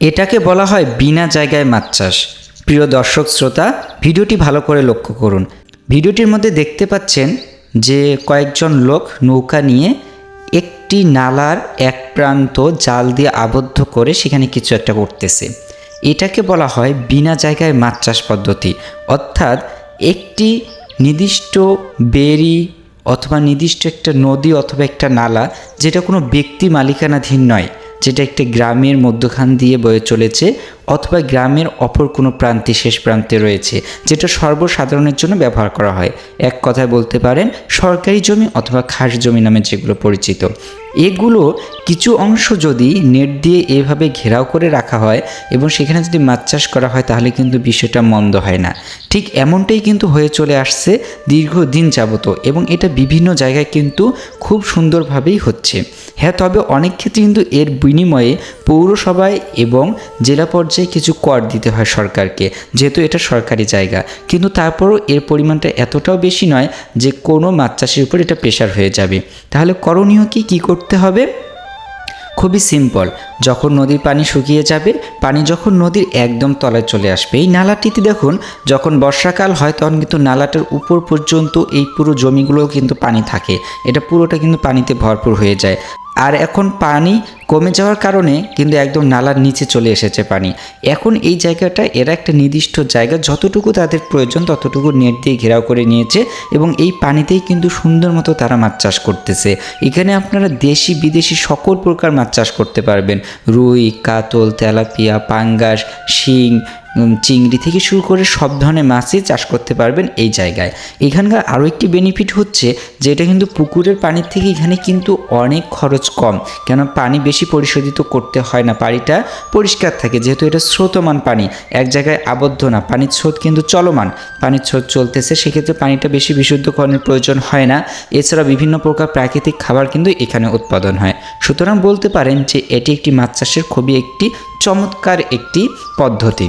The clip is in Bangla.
এটাকে বলা হয় বিনা জায়গায় মাছ চাষ। প্রিয় দর্শক শ্রোতা, ভিডিওটি ভালো করে লক্ষ্য করুন। ভিডিওটির মধ্যে দেখতে পাচ্ছেন যে কয়েকজন লোক নৌকা নিয়ে একটি নালার এক প্রান্ত জাল দিয়ে আবদ্ধ করে সেখানে কিছু একটা করতেছে। এটাকে বলা হয় বিনা জায়গায় মাছ চাষ পদ্ধতি। অর্থাৎ একটি নির্দিষ্ট বেরি অথবা নির্দিষ্ট একটা নদী অথবা একটা নালা, যেটা কোনো ব্যক্তি মালিকানাধীন নয় যেটা একটি গ্রামের মধ্যখান দিয়ে বয়ে চলেছে অথবা গ্রামের অপর কোনো প্রান্তে, শেষ প্রান্তে রয়েছে, যেটা সর্বসাধারণের জন্য ব্যবহার করা হয়। এক কথায় বলতে পারেন, সরকারি জমি অথবা খাস জমি নামে যেগুলো পরিচিত। এগুলো কিছু অংশ যদি নেট দিয়ে এভাবে ঘেরাও করে রাখা হয় এবং সেখানে যদি মাছ চাষ করা হয়, তাহলে কিন্তু বিষয়টা মন্দ হয় না। ঠিক এমনটাই কিন্তু হয়ে চলে আসছে দীর্ঘদিন যাবত এবং এটা বিভিন্ন জায়গায় কিন্তু খুব সুন্দরভাবেই হচ্ছে। হ্যাঁ তবে অনেক ক্ষেত্রে কিন্তু এর বিনিময়ে পৌরসভায় এবং জেলা পর্যায়ে কিছু কর দিতে হয় সরকারকে, যেহেতু এটা সরকারি জায়গা। কিন্তু তারপরও এর পরিমাণটা এতটাও বেশি নয় যে কোনো মাছ চাষের উপর এটা প্রেশার হয়ে যাবে। তাহলে করণীয় কি? কী করতে হবে? খুবই সিম্পল। যখন নদীর পানি শুকিয়ে যাবে, পানি যখন নদীর একদম তলায় চলে আসবে। এই নালাটিতে দেখুন, যখন বর্ষাকাল হয়, তখন কিন্তু নালাটার উপর পর্যন্ত এই পুরো জমিগুলোও কিন্তু পানি থাকে। এটা পুরোটা কিন্তু পানিতে ভরপুর হয়ে যায়। আর এখন পানি কমে যাওয়ার কারণে কিন্তু একদম নালার নিচে চলে এসেছে পানি। এখন এই জায়গাটা এরা একটা নির্দিষ্ট জায়গা, যতটুকু তাদের প্রয়োজন ততটুকু নেট দিয়ে ঘেরাও করে নিয়েছে এবং এই পানিতেই কিন্তু সুন্দর মতো তারা মাছ চাষ করতেছে। এখানে আপনারা দেশি, বিদেশি সকল প্রকার মাছ চাষ করতে পারবেন। রুই, কাতল, তেলাপিয়া, পাঙ্গাস, শিং চিংড়ি থেকে শুরু করে সব ধরনের মাছই চাষ করতে পারবেন এই জায়গায়। এখানকার আরও একটি বেনিফিট হচ্ছে যে এটা কিন্তু পুকুরের পানির থেকে এখানে কিন্তু অনেক খরচ কম। কেন? পানি বেশি পরিশোধিত করতে হয় না, পানিটা পরিষ্কার থাকে। যেহেতু এটা স্রোতমান পানি, এক জায়গায় আবদ্ধ না, পানির স্রোত কিন্তু চলমান। পানির স্রোত চলতেছে, সেক্ষেত্রে পানিটা বেশি বিশুদ্ধকরণের প্রয়োজন হয় না। এছাড়া বিভিন্ন প্রকার প্রাকৃতিক খাবার কিন্তু এখানে উৎপাদন হয়। সুতরাং বলতে পারেন যে এটি একটি মাছ চাষের খুবই একটি চমৎকার একটি পদ্ধতি।